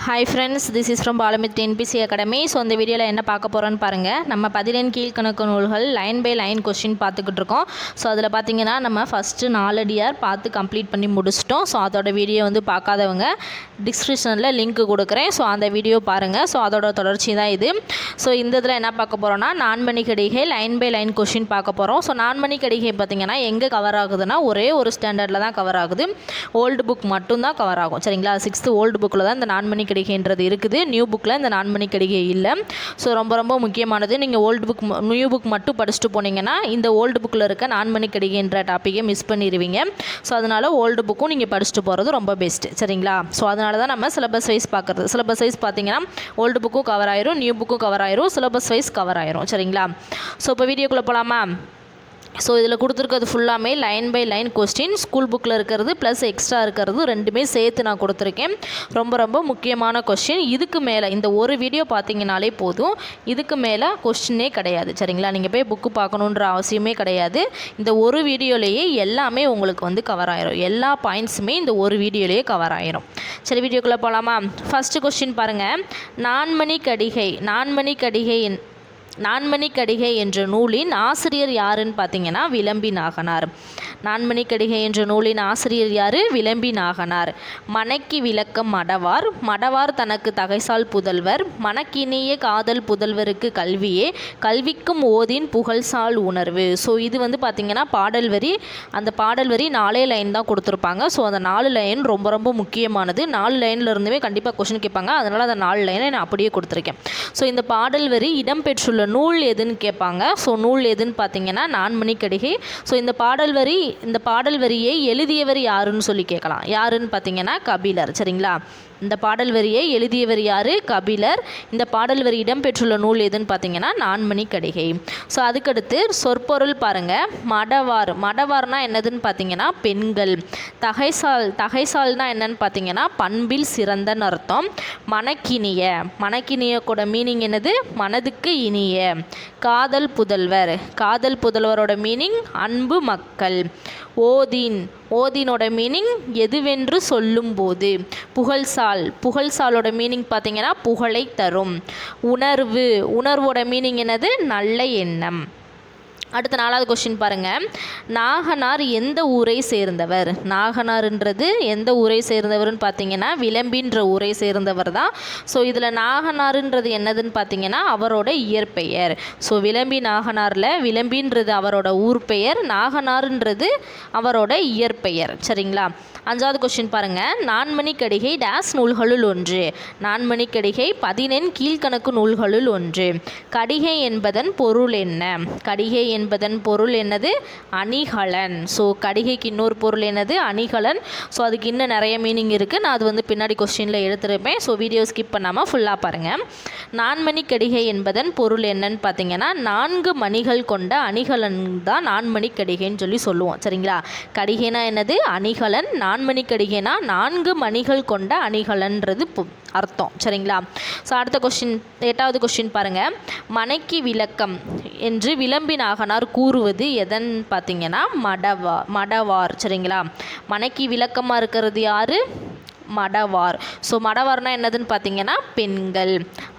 Hi friends this is from Balamith NBC academy so இந்த வீடியோவில் என்ன பார்க்க போகிறோன்னு பாருங்கள் நம்ம பதினெண் கீழ்கணக்கு நூல்கள் லைன் பை லைன் கொஸ்டின் பார்த்துக்கிட்டு இருக்கோம். ஸோ அதில் பார்த்தீங்கன்னா நம்ம ஃபஸ்ட்டு நாலடியார் பார்த்து கம்ப்ளீட் பண்ணி முடிச்சிட்டோம். ஸோ அதோட வீடியோ வந்து பார்க்காதவங்க டிஸ்கிரிப்ஷனில் லிங்க் கொடுக்குறேன். ஸோ அந்த வீடியோ பாருங்கள் ஸோ அதோட தொடர்ச்சி தான் இது. ஸோ இந்த இதில் என்ன பார்க்க போகிறோம்னா Nanmani Kadigai line by line question பார்க்க போகிறோம் ஸோ நான்மணி கடிகை பார்த்தீங்கன்னா எங்கே கவர் ஆகுதுன்னா ஒரே ஒரு ஸ்டாண்டர்டில் தான் கவர் ஆகுது. ஓல்டு புக் மட்டும்தான் கவர் ஆகும். சரிங்களா? சிக்ஸ்த்து ஓல்டு புக்கில் தான் இந்த நான்மணி கடிகைன்றது இருக்குது. நியூ புக்கில் இந்த நான்மணி கடிகை இல்லை. ஸோ ரொம்ப ரொம்ப முக்கியமானது. நீங்கள் ஓல்டு புக் நியூ புக் மட்டும் படிச்சுட்டு போனீங்கன்னா இந்த ஓல்டு புக்கில் இருக்க நான்மணி கடிகைன்ற டாப்பிக்கை மிஸ் பண்ணிடுவீங்க ஸோ அதனால் ஓல்டு புக்கும் நீங்கள் படிச்சுட்டு போகிறது ரொம்ப பெஸ்ட்டு சரிங்களா? ஸோ அதனால தான் நம்ம சிலபஸ் வைஸ் பார்க்குறது சிலபஸ் வைஸ் பார்த்தீங்கன்னா ஓல்டு புக்கும் கவர் ஆயிரும் நியூ புக்கும் கவர் ஆயிரும் சிலபஸ் வைஸ் கவர் ஆயிரும். சரிங்களா? ஸோ இப்போ வீடியோக்குள்ளே போகலாமா ஸோ இதில் கொடுத்துருக்கிறது ஃபுல்லாமே line by line question school புக்கில் இருக்கிறது ப்ளஸ் எக்ஸ்ட்ரா இருக்கிறது ரெண்டுமே சேர்த்து நான் கொடுத்துருக்கேன். ரொம்ப ரொம்ப முக்கியமான கொஸ்டின் இதுக்கு மேலே இந்த ஒரு வீடியோ பார்த்தீங்கனாலே போதும். இதுக்கு மேலே கொஸ்டினே கிடையாது. சரிங்களா? நீங்கள் போய் புக்கு பார்க்கணுன்ற அவசியமே கிடையாது. இந்த ஒரு வீடியோலேயே எல்லாமே உங்களுக்கு வந்து கவர் ஆயிரும். எல்லா பாயிண்ட்ஸுமே இந்த ஒரு வீடியோலேயே கவர் ஆயிரும். சரி வீடியோக்குள்ளே போகலாமா ஃபஸ்ட்டு கொஸ்டின் பாருங்கள் நான்மணி கடிகை நான்மணி கடிகை நான்மணி கடிகை என்ற நூலின் ஆசிரியர் யாருன்னு பார்த்தீங்கன்னா விளம்பி நாகனார். நான்மணி கடிகை என்ற நூலின் ஆசிரியர் யார்? விளம்பி நாகனார். மனைக்கு விளக்கம் மடவார். மடவார் தனக்கு தகைசால் புதல்வர். மனக்கினிய காதல் புதல்வருக்கு கல்வியே. கல்விக்கும் ஓதின் புகழ்சால் உணர்வு. ஸோ இது வந்து பார்த்திங்கன்னா பாடல் வரி. அந்த பாடல் வரி நாலே லைன் தான் கொடுத்துருப்பாங்க. ஸோ அந்த நாலு லைன் ரொம்ப ரொம்ப முக்கியமானது. நாலு லைனில் இருந்துமே கண்டிப்பாக கொஷின் கேட்பாங்க. அதனால் அந்த நாலு லைனை நான் அப்படியே கொடுத்துருக்கேன். ஸோ இந்த பாடல் வரி இடம்பெற்றுள்ள நூல் எதுன்னு கேட்பாங்க. ஸோ நூல் எதுன்னு பார்த்தீங்கன்னா நான்மணி கடிகை ஸோ இந்த பாடல் வரி இந்த பாடல் வரியை எழுதியவர் யாருன்னு சொல்லி கேட்கலாம். யாருன்னு பார்த்தீங்கன்னா கபிலர். சரிங்களா? இந்த பாடல் வரியை எழுதியவர் யார்? கபிலர். இந்த பாடல் வரி இடம்பெற்றுள்ள நூல் எதுன்னு பார்த்தீங்கன்னா நான்மணி கடிகை. ஸோ அதுக்கடுத்து சொற்பொருள் பாருங்கள் மடவார் மடவார்னா என்னதுன்னு பார்த்தீங்கன்னா பெண்கள். தகைசால் தகைசால்னா என்னன்னு பார்த்தீங்கன்னா பண்பில் சிறந்தன்னு அர்த்தம். மனக்கினிய மணக்கினிய கூட மீனிங் என்னது? மனதுக்கு இனிய. காதல் புதல்வர். காதல் புதல்வரோட மீனிங் அன்பு மக்கள். ஓதின். ஓதினோட மீனிங் எதுவென்று சொல்லும்போது புகழ்சால். புகழ்சாலோட மீனிங் பார்த்தீங்கன்னா புகழை தரும். உணர்வு. உணர்வோட மீனிங் என்னது? நல்ல எண்ணம். அடுத்த நாலாவது கொஷின் பாருங்கள் நாகனார் எந்த ஊரை சேர்ந்தவர்? நாகனார்ன்றது எந்த ஊரை சேர்ந்தவர்னு பார்த்தீங்கன்னா விளம்பின்ற ஊரை சேர்ந்தவர் தான். ஸோ இதில் நாகனாருன்றது என்னதுன்னு பார்த்தீங்கன்னா அவரோட இயற்பெயர். ஸோ விளம்பி நாகனாரில் விளம்பின்றது அவரோட ஊர் பெயர் நாகனாருன்றது அவரோட இயற்பெயர். சரிங்களா? அஞ்சாவது கொஷின் பாருங்கள் நான்மணி கடிகை டேஸ் நூல்களுள் ஒன்று. நான்மணி கடிகை பதினெண் கீழ்கணக்கு நூல்களுள் ஒன்று. கடிகை என்பதன் பொருள் என்ன? கடிகை என்பதன் பொருள் என்னது? அணிகலன். ஸோ கடிகைக்கு இன்னொரு பொருள் என்னது? அணிகலன். ஸோ அதுக்கு இன்னும் நிறைய மீனிங் இருக்குது நான் அது வந்து பின்னாடி கொஸ்டினில் எடுத்துருப்பேன். ஸோ வீடியோ ஸ்கிப் பண்ணாமல் ஃபுல்லாக பாருங்கள் நான்மணி கடிகை என்பதன் பொருள் என்னன்னு பார்த்தீங்கன்னா நான்கு மணிகள் கொண்ட அணிகலன் தான் நான்மணி கடிகைன்னு சொல்லி சொல்லுவோம். சரிங்களா? கடிகைனா என்னது? அணிகலன். நான்மணி கடிகைனா நான்கு மணிகள் கொண்ட அணிகலன்றது பு- அர்த்தம். சரிங்களா? ஸோ அடுத்த கொஸ்டின் எட்டாவது கொஸ்டின் பாருங்கள் மனைக்கு விளக்கம் என்று விளம்பி நாகனார் கூறுவது எதன் பார்த்தீங்கன்னா மடவா மடவார். சரிங்களா? மனைக்கு விளக்கமாக இருக்கிறது யார்? மடவார். ஸோ மடவார்னா என்னதுன்னு பார்த்தீங்கன்னா பெண்கள்.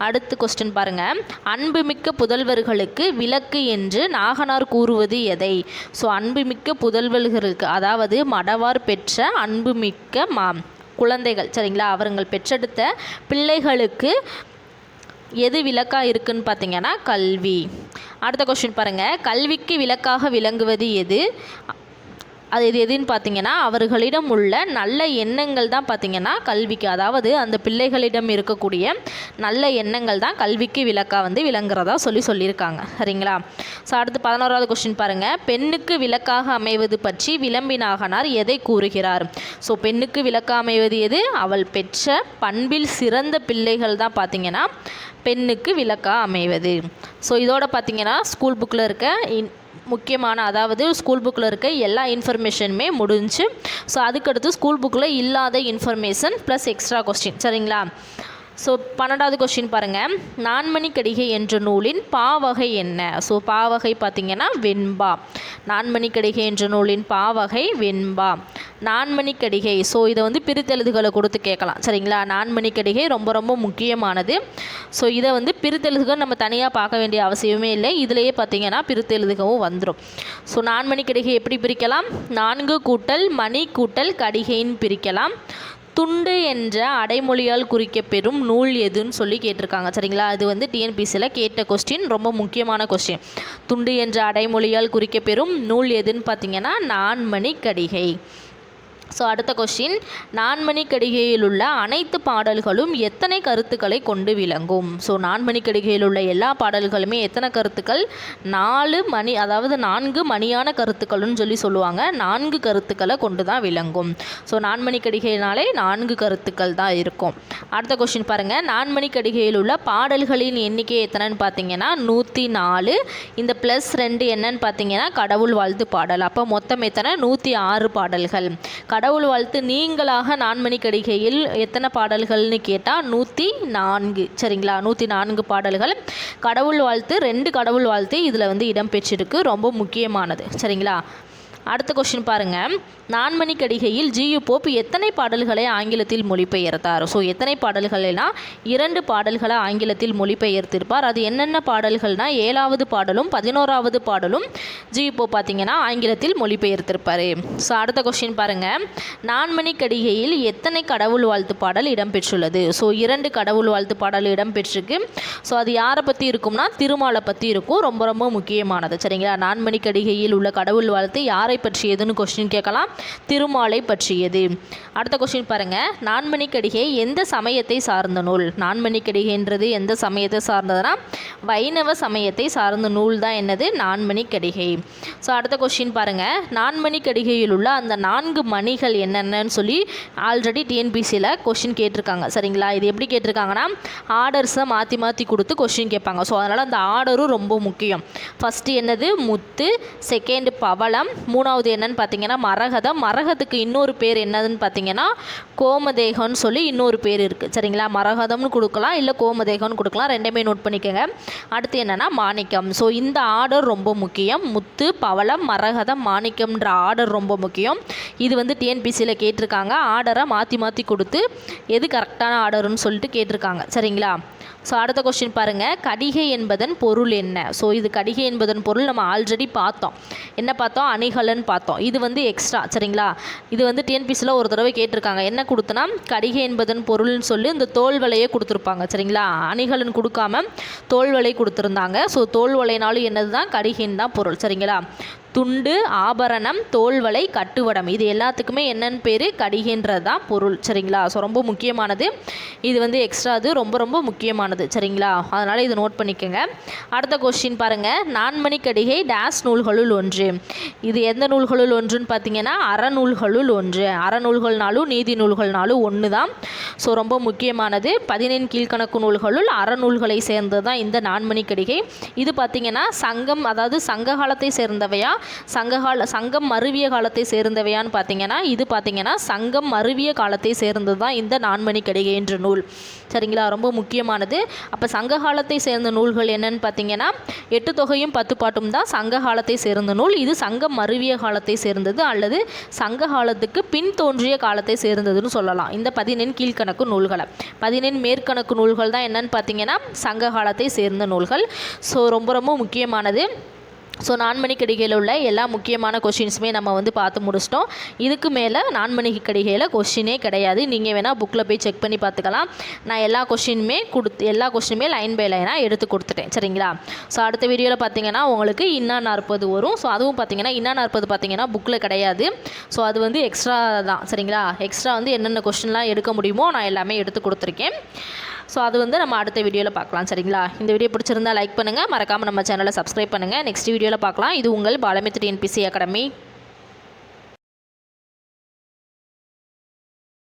அடுத்து கொஸ்டின் பாருங்கள் அன்புமிக்க புதல்வர்களுக்கு விளக்கு என்று நாகனார் கூறுவது எதை? ஸோ அன்புமிக்க புதல்வர்களுக்கு அதாவது மடவார் பெற்ற அன்புமிக்க மா குழந்தைகள் சரிங்களா? அவர்கள் பெற்றெடுத்த பிள்ளைகளுக்கு எது விளக்காக இருக்குன்னு பார்த்தீங்கன்னா கல்வி. அடுத்த கொஸ்டின் பாருங்கள் கல்விக்கு விளக்காக விளங்குவது எது? அது இது எதுன்னு பார்த்தீங்கன்னா அவர்களிடம் உள்ள நல்ல எண்ணங்கள் தான் பார்த்தீங்கன்னா கல்விக்கு அதாவது அந்த பிள்ளைகளிடம் இருக்கக்கூடிய நல்ல எண்ணங்கள் தான் கல்விக்கு விளக்காக வந்து விளங்குறதா சொல்லி சொல்லியிருக்காங்க. சரிங்களா? ஸோ அடுத்து பதினோராவது கொஸ்டின் பாருங்கள் பெண்ணுக்கு விளக்காக அமைவது பற்றி விளம்பினாகனார் எதை கூறுகிறார்? ஸோ பெண்ணுக்கு விளக்காக அமைவது எது? அவள் பெற்ற பண்பில் சிறந்த பிள்ளைகள் தான் பார்த்தீங்கன்னா பெண்ணுக்கு விளக்காக அமைவது. ஸோ இதோட பார்த்தீங்கன்னா ஸ்கூல் புக்கில் இருக்க இன் முக்கியமான அதாவது ஸ்கூல் புக்கில் இருக்க எல்லா இன்ஃபர்மேஷனுமே முடிஞ்சு ஸோ அதுக்கடுத்து ஸ்கூல் புக்கில் இல்லாத இன்ஃபர்மேஷன் ப்ளஸ் எக்ஸ்ட்ரா கொஸ்டின் சரிங்களா? ஸோ பன்னெண்டாவது கொஸ்டின் பாருங்கள் நான்மணி கடிகை என்ற நூலின் பாவகை என்ன? ஸோ பாவகை பார்த்தீங்கன்னா வெண்பா. நான்மணி கடிகை என்ற நூலின் பாவகை வெண்பா. நான்மணி கடிகை ஸோ இதை வந்து பிரித்தெழுதுகளை கொடுத்து கேட்கலாம். சரிங்களா? நான்மணி கடிகை ரொம்ப ரொம்ப முக்கியமானது. ஸோ இதை வந்து பிரித்தெழுதுகள் நம்ம தனியாக பார்க்க வேண்டிய அவசியமே இல்லை. இதிலேயே பார்த்தீங்கன்னா பிரித்தெழுதுகவும் வந்துடும் ஸோ நான்மணி கடிகை எப்படி பிரிக்கலாம்? நான்கு கூட்டல் மணி கூட்டல் கடிகைன்னு பிரிக்கலாம். துண்டு என்ற அடைமொழியால் குறிக்கப்பெறும் நூல் எதுன்னு சொல்லி கேட்டிருக்காங்க. சரிங்களா? அது வந்து டிஎன்பிசியில் கேட்ட கொஸ்டின் ரொம்ப முக்கியமான கொஸ்டின் துண்டு என்ற அடைமொழியால் குறிக்கப்பெறும் நூல் எதுன்னு பார்த்தீங்கன்னா நான்மணி கடிகை. ஸோ அடுத்த கொஸ்டின் நான்மணி கடிகையில் உள்ள அனைத்து பாடல்களும் எத்தனை கருத்துக்களை கொண்டு விளங்கும்? ஸோ நான்மணிக்கடிகையில் உள்ள எல்லா பாடல்களுமே எத்தனை கருத்துக்கள்? நாலு மணி அதாவது நான்கு மணியான கருத்துக்கள்னு சொல்லி சொல்லுவாங்க. நான்கு கருத்துக்களை கொண்டு தான் விளங்கும். ஸோ நான்மணிக்கடிகைனாலே நான்கு கருத்துக்கள் தான் இருக்கும். அடுத்த கொஸ்டின் பாருங்கள் நான்மணிக்கடிகையில் உள்ள பாடல்களின் எண்ணிக்கை எத்தனைன்னு பார்த்தீங்கன்னா நூற்றி நாலு இந்த ப்ளஸ் ரெண்டு என்னன்னு பார்த்தீங்கன்னா கடவுள் வாழ்த்து பாடல். அப்போ மொத்தம் எத்தனை? நூற்றி ஆறு பாடல்கள். கடவுள் வாழ்த்து நீங்களாக நான்மணி கடிகையில் எத்தனை பாடல்கள்னு கேட்டால் நூற்றி நான்கு. சரிங்களா? நூற்றி நான்கு பாடல்கள். கடவுள் வாழ்த்து ரெண்டு கடவுள் வாழ்த்து இதில் வந்து இடம்பெற்றிருக்கு ரொம்ப முக்கியமானது. சரிங்களா? அடுத்த கொஸ்டின் பாருங்கள் நான்மணி கடிகையில் ஜியு போப் எத்தனை பாடல்களை ஆங்கிலத்தில் மொழிபெயர்த்தார்? ஸோ எத்தனை பாடல்கள்னா இரண்டு பாடல்களை ஆங்கிலத்தில் மொழிபெயர்த்திருப்பார்? அது என்னென்ன பாடல்கள்னா ஏழாவது பாடலும் பதினோராவது பாடலும் ஜியு போப் பார்த்தீங்கன்னா ஆங்கிலத்தில் மொழிபெயர்த்திருப்பார். ஸோ அடுத்த கொஸ்டின் பாருங்கள் நான்மணி கடிகையில் எத்தனை கடவுள் வாழ்த்து பாடல் இடம்பெற்றுள்ளது? ஸோ இரண்டு கடவுள் வாழ்த்து பாடல் இடம்பெற்றிருக்கு. ஸோ அது யாரை பற்றி இருக்கும்னா திருமாலை பற்றி இருக்கும். ரொம்ப ரொம்ப முக்கியமானது. சரிங்களா? நான்மணி கடிகையில் உள்ள கடவுள் வாழ்த்து யாரை பற்றியதுன்னு கொஸ்டின் கேட்கலாம். திருமாலை பற்றியது. அடுத்த கொஸ்டின் பாருங்கள் நான்மணிக்கடிகை எந்த சமயத்தை சார்ந்த நூல்? நான்மணிக்கடிகைன்றது எந்த சமயத்தை சார்ந்ததுன்னா வைணவ சமயத்தை சார்ந்த நூல் தான் என்னது? நான்மணி கடிகை ஸோ அடுத்த கொஸ்டின் பாருங்கள் நான்மணிக்கடிகையில் உள்ள அந்த நான்கு மணிகள் என்னென்னு சொல்லி ஆல்ரெடி டிஎன்பிசியில் கொஸ்டின் கேட்டிருக்காங்க. சரிங்களா? இது எப்படி கேட்டிருக்காங்கன்னா ஆர்டர்ஸை மாற்றி மாற்றி கொடுத்து கொஸ்டின் கேட்பாங்க. ஸோ அதனால் அந்த ஆர்டரும் ரொம்ப முக்கியம். ஃபஸ்ட்டு என்னது? முத்து செகண்ட் பவளம் மூணாவது என்னன்னு பார்த்தீங்கன்னா மரகதம். மரகத்துக்கு இன்னொரு பேர் என்னதுன்னு பார்த்தீங்கன்னா கோமதேகம்னு சொல்லி இன்னொரு பேர் இருக்குது சரிங்களா? மரகதம்னு கொடுக்கலாம் இல்லை கோமதேகம்னு கொடுக்கலாம். ரெண்டுமே நோட் பண்ணிக்கோங்க. அடுத்து என்னென்னா மாணிக்கம். ஸோ இந்த ஆர்டர் ரொம்ப முக்கியம். முத்து பவளம் மரகதம் மாணிக்கம்ன்ற ஆர்டர் ரொம்ப முக்கியம். இது வந்து டிஎன்பிசியில் கேட்டிருக்காங்க. ஆர்டரை மாற்றி மாற்றி கொடுத்து எது கரெக்டான ஆர்டர்னு சொல்லிட்டு கேட்டிருக்காங்க. சரிங்களா? ஸோ அடுத்த கொஸ்டின் பாருங்கள் கடிகை என்பதன் பொருள் என்ன? ஸோ இது கடிகை என்பதன் பொருள் நம்ம ஆல்ரெடி பார்த்தோம். என்ன பார்த்தோம்? அணிகலன் பார்த்தோம். இது வந்து எக்ஸ்ட்ரா சரிங்களா? இது வந்து டிஎன்பிசியில் ஒரு தடவை கேட்டிருக்காங்க. என்ன கொடுத்தனா கடிகை என்பதன் பொருள்னு சொல்லி இந்த தோல் வலையே கொடுத்துருப்பாங்க சரிங்களா? அணிகலன் கொடுக்காம தோல் வலை கொடுத்துருந்தாங்க. ஸோ தோல் வலைனாலும் என்னது தான் கடிகைன்னு தான் பொருள் சரிங்களா? துண்டு ஆபரணம் தோல்வலை கட்டுவடம். இது எல்லாத்துக்குமே என்னன்னு பேர்? கடிகைன்றது தான் பொருள். சரிங்களா? ஸோ ரொம்ப முக்கியமானது. இது வந்து எக்ஸ்ட்ரா அது ரொம்ப ரொம்ப முக்கியமானது. சரிங்களா? அதனால் இது நோட் பண்ணிக்கோங்க. அடுத்த கொஸ்டின் பாருங்கள் நான்மணி கடிகை டேஸ் நூல்களுள் ஒன்று. இது எந்த நூல்களுள் ஒன்றுன்னு பார்த்தீங்கன்னா அறநூல்களுள் ஒன்று. அறநூல்கள்னாலும் நீதி நூல்கள்னாலும் ஒன்று தான் ஸோ ரொம்ப முக்கியமானது. பதினெண் கீழ்கணக்கு நூல்களுள் அறநூல்களை சேர்ந்தது தான் இந்த நான்மணி கடிகை. இது பார்த்தீங்கன்னா சங்கம் அதாவது சங்க காலத்தை சேர்ந்தவையா? சங்ககால சங்கம் மருவிய காலத்தை சேர்ந்தவையான்னு பார்த்தீங்கன்னா இது பார்த்தீங்கன்னா சங்கம் மருவிய காலத்தை சேர்ந்தது தான் இந்த நான்மணி கடிகை என்ற நூல். சரிங்களா? ரொம்ப முக்கியமானது. அப்போ சங்க காலத்தை சேர்ந்த நூல்கள் என்னன்னு பார்த்தீங்கன்னா எட்டு தொகையும் பத்து பாட்டும் தான் சங்க காலத்தை சேர்ந்த நூல். இது சங்கம் மருவிய காலத்தை சேர்ந்தது அல்லது சங்க காலத்துக்கு பின் தோன்றிய காலத்தை சேர்ந்ததுன்னு சொல்லலாம். இந்த பதினெண் கீழ்கணக்கு நூல்களை. பதினெண் மேற்கணக்கு நூல்கள் தான் என்னன்னு பார்த்தீங்கன்னா சங்க காலத்தை சேர்ந்த நூல்கள். ஸோ ரொம்ப ரொம்ப முக்கியமானது. ஸோ நான்மணி கடிகையில் உள்ள எல்லா முக்கியமான கொஷின்ஸுமே நம்ம வந்து பார்த்து முடிச்சிட்டோம். இதுக்கு மேலே நான்மணி கடிகையில் கொஷினே கிடையாது. நீங்கள் வேணால் புக்கில் போய் செக் பண்ணி பார்த்துக்கலாம். நான் எல்லா கொஷினுமே கொடுத்து எல்லா கொஷினுமே லைன் பை லைனாக எடுத்து கொடுத்துட்டேன். சரிங்களா? ஸோ அடுத்த வீடியோவில் பார்த்தீங்கன்னா உங்களுக்கு இன்னா நாற்பது வரும். ஸோ அதுவும் பார்த்தீங்கன்னா இன்னா நாற்பது பார்த்தீங்கன்னா புக்கில் கிடையாது. ஸோ அது வந்து எக்ஸ்ட்ரா தான். சரிங்களா? எக்ஸ்ட்ரா வந்து என்னென்ன கொஷின்லாம் எடுக்க முடியுமோ நான் எல்லாமே எடுத்து கொடுத்துருக்கேன். ஸோ அது வந்து நம்ம அடுத்த வீடியோவில் பார்க்கலாம் சரிங்களா? இந்த வீடியோ பிடிச்சிருந்தா லைக் பண்ணுங்கள் மறக்காமல் நம்ம சேனலை சப்ஸ்கிரைப் பண்ணுங்கள் நெக்ஸ்ட் வீடியோவில் பார்க்கலாம். இது உங்கள் பாலமித்ரி என்பிசி அகாடமி